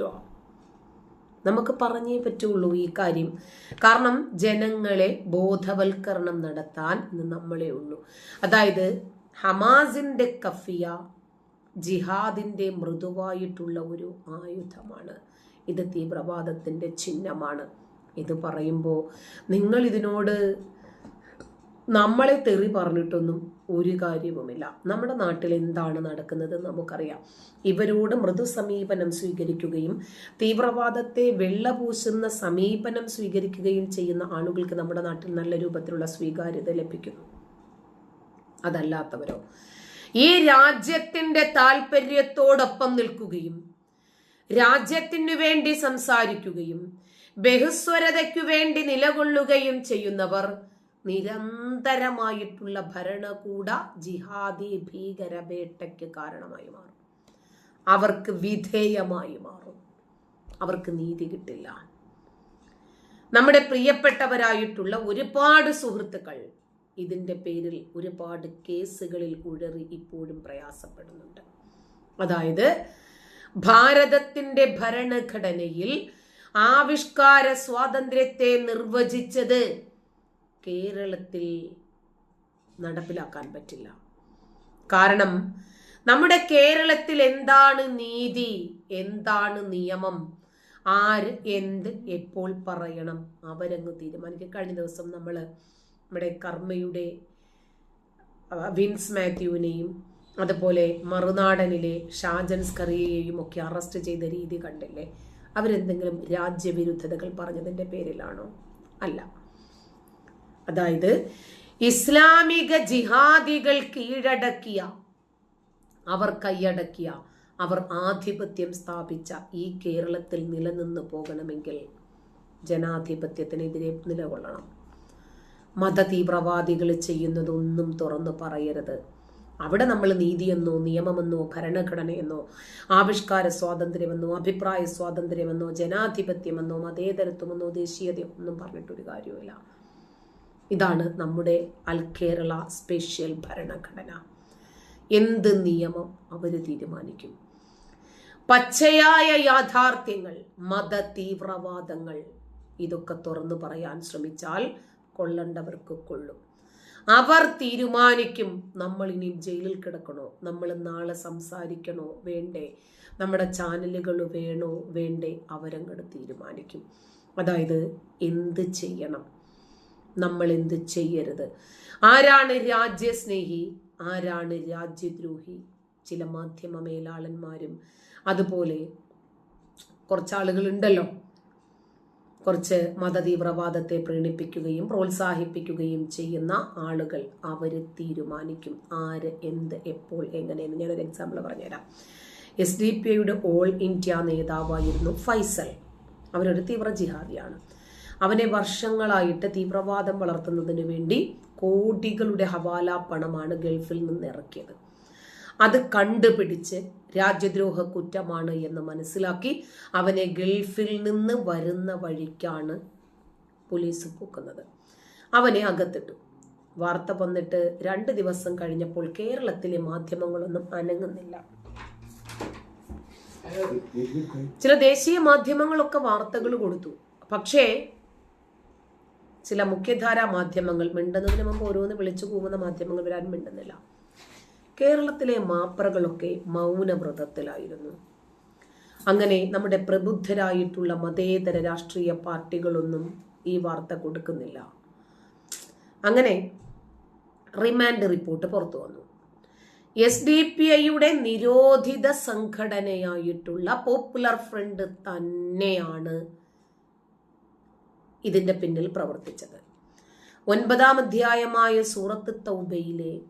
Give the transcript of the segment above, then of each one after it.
പറ്റുമോ നമുക്ക് പറഞ്ഞേ പറ്റുള്ളൂ ഈ കാര്യം. കാരണം ജനങ്ങളെ ബോധവൽക്കരണം നടത്താൻ ഇന്ന് നമ്മളെ ഉള്ളൂ. അതായത് ഹമാസിന്റെ കഫിയ ജിഹാദിന്റെ മൃദുവായിട്ടുള്ള ഒരു ആയുധമാണ്. ഇത് തീവ്രവാദത്തിന്റെ ചിഹ്നമാണ്. ഇത് പറയുമ്പോൾ നിങ്ങൾ ഇതിനോട് നമ്മളെ തെറി പറഞ്ഞിട്ടൊന്നും ഒരു കാര്യവുമില്ല. നമ്മുടെ നാട്ടിൽ എന്താണ് നടക്കുന്നത് നമുക്കറിയാം. ഇവരോട് മൃദു സമീപനം സ്വീകരിക്കുകയും തീവ്രവാദത്തെ വെള്ളപൂശുന്ന സമീപനം സ്വീകരിക്കുകയും ചെയ്യുന്ന ആളുകൾക്ക് നമ്മുടെ നാട്ടിൽ നല്ല രൂപത്തിലുള്ള സ്വീകാര്യത ലഭിക്കുന്നു. അതല്ലാത്തവരോ? ഈ രാജ്യത്തിന്റെ താല്പര്യത്തോടൊപ്പം നിൽക്കുകയും രാജ്യത്തിനു വേണ്ടി സംസാരിക്കുകയും ബഹുസ്വരതയ്ക്കു വേണ്ടി നിലകൊള്ളുകയും ചെയ്യുന്നവർ നിരന്തരമായിട്ടുള്ള ഭരണകൂട ജിഹാദി ഭീകരവേട്ടയ്ക്ക് കാരണമായി മാറും. അവർക്ക് വിധേയമായി മാറും. അവർക്ക് നീതി കിട്ടില്ല. നമ്മുടെ പ്രിയപ്പെട്ടവരായിട്ടുള്ള ഒരുപാട് സുഹൃത്തുക്കൾ ഇതിന്റെ പേരിൽ ഒരുപാട് കേസുകളിൽ ഉഴറി ഇപ്പോഴും പ്രയാസപ്പെടുന്നുണ്ട്. അതായത് ഭാരതത്തിന്റെ ഭരണഘടനയിൽ ആവിഷ്കാര സ്വാതന്ത്ര്യത്തെ നിർവചിച്ചത് കേരളത്തിൽ നടപ്പിലാക്കാൻ പറ്റില്ല. കാരണം നമ്മുടെ കേരളത്തിൽ എന്താണ് നീതി എന്താണ് നിയമം ആര് എന്ത് എപ്പോൾ പറയണം അവരങ്ങ് തീരുമാനിക്കും. കഴിഞ്ഞ ദിവസം നമ്മൾ നമ്മുടെ കർമ്മയുടെ വിൻസ് മാത്യുവിനെയും അതുപോലെ മറുനാടനിലെ ഷാജൻ സ്കറിയെയും ഒക്കെ അറസ്റ്റ് ചെയ്ത രീതി കണ്ടില്ലേ? അവരെന്തെങ്കിലും രാജ്യവിരുദ്ധതകൾ പറഞ്ഞതിന്റെ പേരിലാണോ? അല്ല. അതായത് ഇസ്ലാമിക ജിഹാദികൾ കീഴടക്കിയ അവർ കൈയടക്കിയ അവർ ആധിപത്യം സ്ഥാപിച്ച ഈ കേരളത്തിൽ നിലനിന്ന് പോകണമെങ്കിൽ ജനാധിപത്യത്തിനെതിരെ നിലകൊള്ളണം. മതതീവ്രവാദികൾ ചെയ്യുന്നതൊന്നും തുറന്നു പറയരുത്. അവിടെ നമ്മൾ നീതിയെന്നോ നിയമമെന്നോ ഭരണഘടനയെന്നോ ആവിഷ്കാര സ്വാതന്ത്ര്യമെന്നോ അഭിപ്രായ സ്വാതന്ത്ര്യമെന്നോ ജനാധിപത്യമെന്നോ മതേതരത്വമെന്നോ ദേശീയതയോ ഒന്നും പറഞ്ഞിട്ടൊരു കാര്യമില്ല ഇതാണ് നമ്മുടെ അൽ കേരള സ്പെഷ്യൽ ഭരണഘടന. എന്ത് നിയമം അവർ തീരുമാനിക്കും? പച്ചയായ യാഥാർത്ഥ്യങ്ങൾ മത തീവ്രവാദങ്ങൾ ഇതൊക്കെ തുറന്നു പറയാൻ ശ്രമിച്ചാൽ കൊള്ളണ്ടവർക്ക് കൊള്ളും. അവർ തീരുമാനിക്കും നമ്മൾ ഇനിയും ജയിലിൽ കിടക്കണോ? നമ്മൾ നാളെ സംസാരിക്കണോ? വേണ്ടേ? നമ്മുടെ ചാനലുകൾ വേണോ? വേണ്ടേ? അവരങ്ങോട്ട് തീരുമാനിക്കും. അതായത് എന്ത് ചെയ്യണം? നമ്മൾ എന്ത് ചെയ്യരുത്? ആരാണ് രാജ്യസ്നേഹി? ആരാണ് രാജ്യദ്രോഹി? ചില മാധ്യമ മേലാളന്മാരും അതുപോലെ കുറച്ചാളുകളുണ്ടല്ലോ. കുറച്ച് മതതീവ്രവാദത്തെ പ്രീണിപ്പിക്കുകയും പ്രോത്സാഹിപ്പിക്കുകയും ചെയ്യുന്ന ആളുകൾ അവർ തീരുമാനിക്കും. ആര് എന്ത് എപ്പോൾ എങ്ങനെയെന്ന് ഞാനൊരു എക്സാമ്പിൾ പറഞ്ഞുതരാം. എസ് ഡി പി ഐയുടെ ഓൾ ഇന്ത്യ നേതാവായിരുന്നു ഫൈസൽ. അവരൊരു തീവ്ര ജിഹാദിയാണ് അവനെ വർഷങ്ങളായിട്ട് തീവ്രവാദം വളർത്തുന്നതിന് വേണ്ടി കോടികളുടെ ഹവാല പണമാണ് ഗൾഫിൽ നിന്ന് ഇറക്കിയത്. അത് കണ്ടുപിടിച്ച് രാജ്യദ്രോഹ കുറ്റമാണ് എന്ന് മനസ്സിലാക്കി അവനെ ഗൾഫിൽ നിന്ന് വരുന്ന വഴിക്കാണ് പോലീസ് പൂക്കുന്നത്. അവനെ അകത്തിട്ടു. വാർത്ത വന്നിട്ട് രണ്ട് ദിവസം കഴിഞ്ഞപ്പോൾ കേരളത്തിലെ മാധ്യമങ്ങളൊന്നും അനങ്ങുന്നില്ല. ചില ദേശീയ മാധ്യമങ്ങളൊക്കെ വാർത്തകൾ കൊടുത്തു. പക്ഷേ ചില മുഖ്യധാരാ മാധ്യമങ്ങൾ മിണ്ടുന്നതിന് മുമ്പ് ഓരോന്ന് വിളിച്ചു പോകുന്ന മാധ്യമങ്ങൾ വരാൻ മിണ്ടുന്നില്ല. കേരളത്തിലെ മാപ്രകളൊക്കെ മൗനവ്രതത്തിലായിരുന്നു. അങ്ങനെ നമ്മുടെ പ്രബുദ്ധരായിട്ടുള്ള മതേതര രാഷ്ട്രീയ പാർട്ടികളൊന്നും ഈ വാർത്ത കൊടുക്കുന്നില്ല. അങ്ങനെ റിമാൻഡ് റിപ്പോർട്ട് പുറത്തു വന്നു. എസ് ഡി പി ഐയുടെ നിരോധിത സംഘടനയായിട്ടുള്ള പോപ്പുലർ ഫ്രണ്ട് തന്നെയാണ് ഇതിന്റെ പിന്നിൽ പ്രവർത്തിച്ചത്. ഒൻപതാം അധ്യായമായ സൂറത്ത് തൗബയിലെ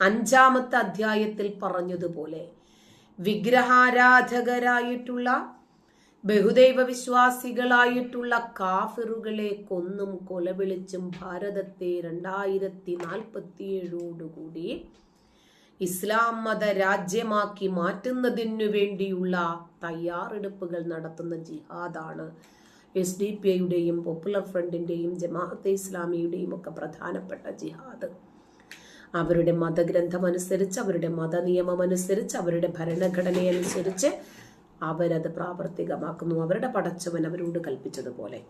അഞ്ചാമത്തെ അധ്യായത്തിൽ പറഞ്ഞതുപോലെ വിഗ്രഹാരാധകരായിട്ടുള്ള ബഹുദൈവ വിശ്വാസികളായിട്ടുള്ള കാഫിറുകളെ കൊന്നും കൊലവിളിച്ചും ഭാരതത്തെ രണ്ടായിരത്തി നാൽപ്പത്തിയേഴോടുകൂടി ഇസ്ലാം മത രാജ്യമാക്കി മാറ്റുന്നതിനു വേണ്ടിയുള്ള തയ്യാറെടുപ്പുകൾ നടത്തുന്ന ജിഹാദാണ് എസ് ഡി പി ഐയുടെയും പോപ്പുലർ ഫ്രണ്ടിന്റെയും ജമാഅത്തെ ഇസ്ലാമിയുടെയും ഒക്കെ പ്രധാനപ്പെട്ട ജിഹാദ്. അവരുടെ മതഗ്രന്ഥം അനുസരിച്ച് അവരുടെ മതനിയമം അനുസരിച്ച് അവരുടെ ഭരണഘടനയനുസരിച്ച് അവരത് പ്രാവർത്തികമാക്കുന്നു. അവരുടെ പടച്ചവൻ അവരോട് കൽപ്പിച്ചതുപോലെ.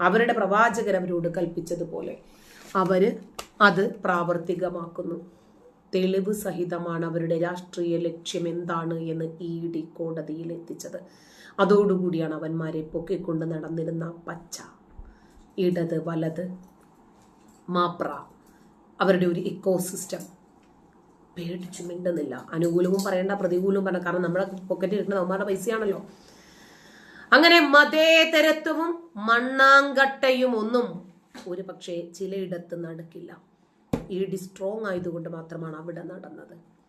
അവരുടെ പ്രവാചകൻ അവരോട് കൽപ്പിച്ചതുപോലെ അവർ അത് പ്രാവർത്തികമാക്കുന്നു. തെളിവ് സഹിതമാണ് അവരുടെ രാഷ്ട്രീയ ലക്ഷ്യം എന്താണ് എന്ന് ഇ ഡി കോടതിയിൽ എത്തിച്ചത്. അതോടുകൂടിയാണ് അവന്മാരെ പൊക്കിക്കൊണ്ട് നടന്നിരുന്ന പച്ച ഇടത് വലത് മാപ്ര. അവരുടെ ഒരു ഇക്കോസിസ്റ്റം പേടിച്ചു മിണ്ടുന്നില്ല. അനുകൂലവും പറയണ്ട പ്രതികൂലവും പറയണ്ട. കാരണം നമ്മുടെ പോക്കറ്റിൽ ഇരിക്കുന്ന അവന്മാരുടെ പൈസയാണല്ലോ. അങ്ങനെ മതേതരത്വവും മണ്ണാങ്കട്ടയും ഒന്നും ഒരു പക്ഷേ ചിലയിടത്ത് നടക്കില്ല. ഇ സ്ട്രോങ് ആയതുകൊണ്ട് മാത്രമാണ് അവിടെ നടന്നത്.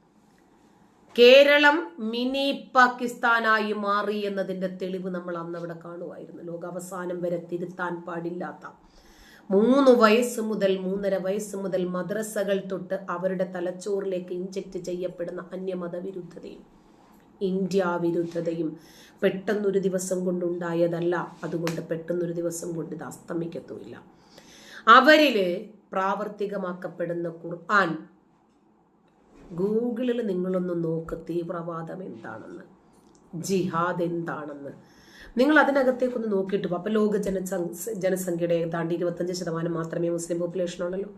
കേരളം മിനി പാകിസ്ഥാനായി മാറി എന്നതിന്റെ തെളിവ് നമ്മൾ അന്ന് അവിടെ കാണുമായിരുന്നു. ലോകാവസാനം വരെ തിരുത്താൻ പാടില്ലാത്ത മൂന്ന് വയസ്സ് മുതൽ മൂന്നര വയസ്സ് മുതൽ മദ്രസകൾ തൊട്ട് അവരുടെ തലച്ചോറിലേക്ക് ഇഞ്ചക്ട് ചെയ്യപ്പെടുന്ന അന്യമത വിരുദ്ധതയും ഇന്ത്യ വിരുദ്ധതയും പെട്ടെന്നൊരു ദിവസം കൊണ്ടുണ്ടായതല്ല അതുകൊണ്ട് പെട്ടെന്നൊരു ദിവസം കൊണ്ട് ഇത് അസ്തമിക്കത്തുമില്ല. അവരിൽ പ്രാവർത്തികമാക്കപ്പെടുന്ന ഖുർആൻ ഗൂഗിളിൽ നിങ്ങളൊന്ന് നോക്ക് തീവ്രവാദം എന്താണെന്ന്. ജിഹാദ് എന്താണെന്ന്. നിങ്ങൾ അതിനകത്തേക്കൊന്ന് നോക്കിയിട്ട് അപ്പൊ ലോക ജനസംഖ്യ ജനസംഖ്യയുടെ ഏതാണ്ട് ഇരുപത്തഞ്ച് ശതമാനം മാത്രമേ മുസ്ലിം പോപ്പുലേഷൻ ഉള്ളല്ലോ.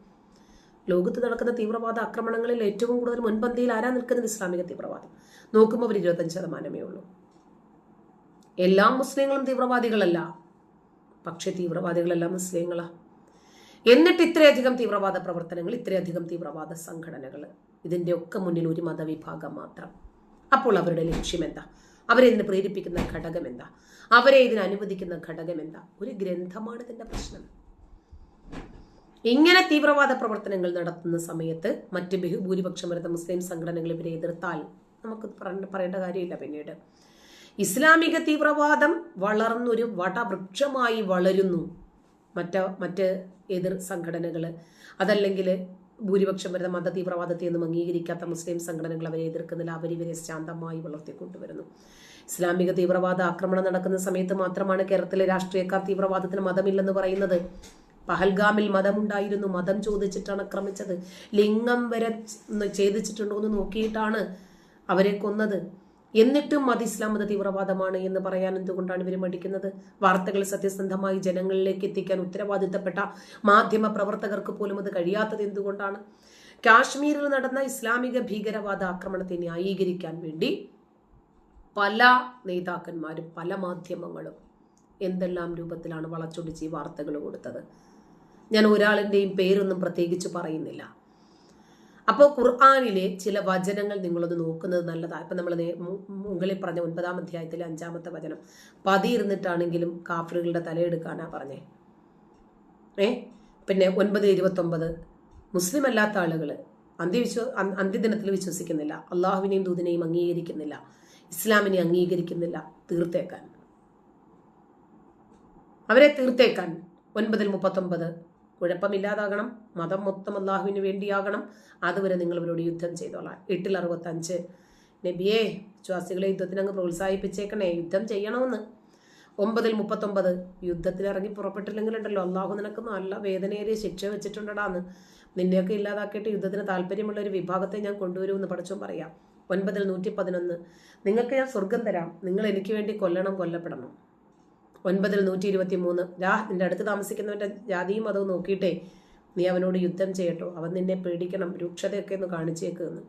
ലോകത്ത് നടക്കുന്ന തീവ്രവാദ ആക്രമണങ്ങളിൽ ഏറ്റവും കൂടുതൽ മുൻപന്തിയിൽ ആരാ നിൽക്കുന്നത്? ഇസ്ലാമിക തീവ്രവാദം. നോക്കുമ്പോൾ അവർ ഇരുപത്തഞ്ച് ശതമാനമേ ഉള്ളൂ. എല്ലാ മുസ്ലിങ്ങളും തീവ്രവാദികളല്ല. പക്ഷേ തീവ്രവാദികളെല്ലാം മുസ്ലിങ്ങളാ. എന്നിട്ട് ഇത്രയധികം തീവ്രവാദ പ്രവർത്തനങ്ങൾ ഇത്രയധികം തീവ്രവാദ സംഘടനകൾ ഇതിന്റെ ഒക്കെ മുന്നിൽ ഒരു മതവിഭാഗം മാത്രം. അപ്പോൾ അവരുടെ ലക്ഷ്യം എന്താ? അവരെ ഇതിന് പ്രേരിപ്പിക്കുന്ന ഘടകം എന്താ? അവരെ ഇതിന് അനുവദിക്കുന്ന ഘടകം എന്താ? ഒരു ഗ്രന്ഥമാണ് ഇതിന്റെ പ്രശ്നം. ഇങ്ങനെ തീവ്രവാദ പ്രവർത്തനങ്ങൾ നടത്തുന്ന സമയത്ത് മറ്റ് ബഹുഭൂരിപക്ഷം വരുന്ന മുസ്ലിം സംഘടനകൾ ഇവരെ എതിർത്താൽ നമുക്ക് പറയേണ്ട കാര്യമില്ല പിന്നീട്. ഇസ്ലാമിക തീവ്രവാദം വളർന്നൊരു വടവൃക്ഷമായി വളരുന്നു. മറ്റ മറ്റ് എതിർ സംഘടനകൾ അതല്ലെങ്കിൽ ഭൂരിപക്ഷം വരുന്ന മത തീവ്രവാദത്തെ ഒന്നും അംഗീകരിക്കാത്ത മുസ്ലിം സംഘടനകൾ അവരെ എതിർക്കുന്നില്ല അവരിവരെ ശാന്തമായി വളർത്തിക്കൊണ്ടുവരുന്നു ഇസ്ലാമിക തീവ്രവാദ ആക്രമണം നടക്കുന്ന സമയത്ത് മാത്രമാണ് കേരളത്തിലെ രാഷ്ട്രീയക്കാർ തീവ്രവാദത്തിന് മതമില്ലെന്ന് പറയുന്നത്. പഹൽഗാമിൽ മതമുണ്ടായിരുന്നു. മതം ചോദിച്ചിട്ടാണ് ആക്രമിച്ചത്. ലിംഗം വരെ ഛേദിച്ചിട്ടുണ്ടോ എന്ന് നോക്കിയിട്ടാണ് അവരെ കൊന്നത്. എന്നിട്ടും മത ഇസ്ലാം മത തീവ്രവാദമാണ് എന്ന് പറയാൻ എന്തുകൊണ്ടാണ് ഇവർ മടിക്കുന്നത്? വാർത്തകൾ സത്യസന്ധമായി ജനങ്ങളിലേക്ക് എത്തിക്കാൻ ഉത്തരവാദിത്തപ്പെട്ട മാധ്യമ പ്രവർത്തകർക്ക് പോലും അത് കഴിയാത്തത് എന്തുകൊണ്ടാണ്? കാശ്മീരിൽ നടന്ന ഇസ്ലാമിക ഭീകരവാദ ആക്രമണത്തെ ന്യായീകരിക്കാൻ വേണ്ടി പല നേതാക്കന്മാരും പല മാധ്യമങ്ങളും എന്തെല്ലാം രൂപത്തിലാണ് വളച്ചൊടിച്ച് ഈ വാർത്തകൾ കൊടുത്തത്? ഞാൻ ഒരാളിന്റെയും പേരൊന്നും പ്രത്യേകിച്ച് പറയുന്നില്ല. അപ്പോൾ ഖുർആാനിലെ ചില വചനങ്ങൾ നിങ്ങളൊന്ന് നോക്കുന്നത് നല്ലതാണ് ഇപ്പം നമ്മൾ മുകളിൽ പറഞ്ഞ ഒൻപതാം അധ്യായത്തിലെ അഞ്ചാമത്തെ വചനം. പതി ഇരുന്നിട്ടാണെങ്കിലും കാഫറുകളുടെ തലയെടുക്കാനാ പറഞ്ഞേ. ഏ? പിന്നെ ഒൻപത് ഇരുപത്തൊമ്പത്. മുസ്ലിം അല്ലാത്ത ആളുകൾ അന്ത്യവിശ്വ അന്ത്യദിനത്തിൽ വിശ്വസിക്കുന്നില്ല. അള്ളാഹുവിനെയും ദൂതിനെയും അംഗീകരിക്കുന്നില്ല. ഇസ്ലാമിനെ അംഗീകരിക്കുന്നില്ല. തീർത്തേക്കാൻ. അവരെ തീർത്തേക്കാൻ. ഒൻപതിൽ മുപ്പത്തൊമ്പത്. കുഴപ്പമില്ലാതാകണം. മതം മൊത്തം അള്ളാഹുവിന് വേണ്ടിയാകണം. അതുവരെ നിങ്ങൾ ഇവരോട് യുദ്ധം ചെയ്തോളാം. എട്ടിൽ അറുപത്തഞ്ച് നബിയെ വിശ്വാസികളെ യുദ്ധത്തിന് അങ്ങ് പ്രോത്സാഹിപ്പിച്ചേക്കണേ. യുദ്ധം ചെയ്യണമെന്ന് ഒമ്പതിൽ മുപ്പത്തൊമ്പത്. യുദ്ധത്തിൽ ഇറങ്ങി പുറപ്പെട്ടില്ലെങ്കിലുണ്ടല്ലോ. അള്ളാഹു നിനക്ക് നല്ല വേദനയേറിയ ശിക്ഷ വെച്ചിട്ടുണ്ടടാന്ന്. നിന്നെയൊക്കെ ഇല്ലാതാക്കിയിട്ട് യുദ്ധത്തിന് താല്പര്യമുള്ള ഒരു വിഭാഗത്തെ ഞാൻ കൊണ്ടുവരുമെന്ന് പഠിച്ചും പറയാം. ഒൻപതിൽ നൂറ്റി പതിനൊന്ന് നിങ്ങൾക്ക് ഞാൻ സ്വർഗം തരാം. നിങ്ങൾ എനിക്ക് വേണ്ടി കൊല്ലണം കൊല്ലപ്പെടണം. ഒൻപതിൽ നൂറ്റി ഇരുപത്തി മൂന്ന് രാ നിന്റെ അടുത്ത് താമസിക്കുന്നവന്റെ ജാതിയും മതവും നോക്കിയിട്ടേ നീ അവനോട് യുദ്ധം ചെയ്യട്ടോ. അവൻ നിന്നെ പേടിക്കണം രൂക്ഷതയൊക്കെ ഒന്ന് കാണിച്ചേക്കുന്ന്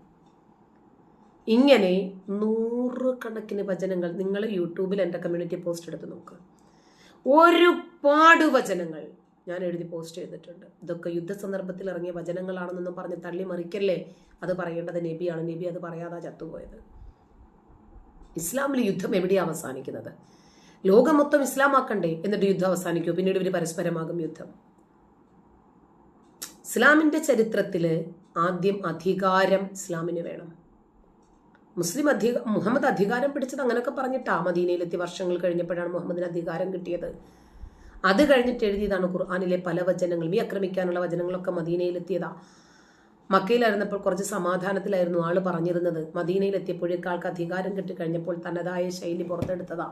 ഇങ്ങനെ നൂറുകണക്കിന് വചനങ്ങൾ നിങ്ങൾ യൂട്യൂബിൽ എന്റെ കമ്മ്യൂണിറ്റി പോസ്റ്റ് എടുത്ത് നോക്കുക ഒരുപാട് വചനങ്ങൾ ഞാൻ എഴുതി പോസ്റ്റ് ചെയ്തിട്ടുണ്ട്. ഇതൊക്കെ യുദ്ധ സന്ദർഭത്തിൽ ഇറങ്ങിയ വചനങ്ങളാണെന്നൊന്നും പറഞ്ഞ് തള്ളി മറിക്കല്ലേ അത് പറയേണ്ടത് നബിയാണ്. നബി അത് പറയാതാ ചത്തുപോയത്. ഇസ്ലാമിൽ യുദ്ധം എവിടെയാണ് അവസാനിക്കുന്നത്? ലോകം മൊത്തം ഇസ്ലാമാക്കണ്ടേ? എന്നിട്ട് യുദ്ധം അവസാനിക്കൂ? പിന്നീട് ഇവർ പരസ്പരമാകും യുദ്ധം. ഇസ്ലാമിന്റെ ചരിത്രത്തിൽ ആദ്യം അധികാരം ഇസ്ലാമിന് വേണം. മുസ്ലിം അധിക മുഹമ്മദ് അധികാരം പിടിച്ചത് അങ്ങനെയൊക്കെ പറഞ്ഞിട്ടാ മദീനയിലെത്തി വർഷങ്ങൾ കഴിഞ്ഞപ്പോഴാണ് മുഹമ്മദിന് അധികാരം കിട്ടിയത്. അത് കഴിഞ്ഞിട്ട് എഴുതിയതാണ് ഖുർആാനിലെ പല വചനങ്ങളും. ഈ ആക്രമിക്കാനുള്ള വചനങ്ങളൊക്കെ മദീനയിലെത്തിയതാ. മക്കയിലായിരുന്നപ്പോൾ കുറച്ച് സമാധാനത്തിലായിരുന്നു ആൾ പറഞ്ഞിരുന്നത്. മദീനയിലെത്തിയപ്പോഴേക്ക് ആൾക്ക് അധികാരം കിട്ടിക്കഴിഞ്ഞപ്പോൾ തനതായ ശൈലി പുറത്തെടുത്തതാ.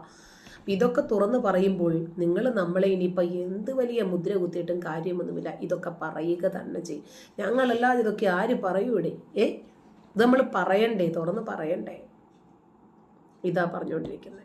ഇതൊക്കെ തുറന്നു പറയുമ്പോൾ നിങ്ങൾ നമ്മളെ ഇനിയിപ്പോൾ എന്ത് വലിയ മുദ്ര കുത്തിയിട്ടും കാര്യമൊന്നുമില്ല. ഇതൊക്കെ പറയുക തന്നെ ചെയ്യും ഞങ്ങളല്ലാതെ ഇതൊക്കെ ആര് പറയൂടെ ഏ? ഇത് നമ്മൾ പറയണ്ടേ? തുറന്ന് പറയണ്ടേ? ഇതാ പറഞ്ഞുകൊണ്ടിരിക്കുന്നത്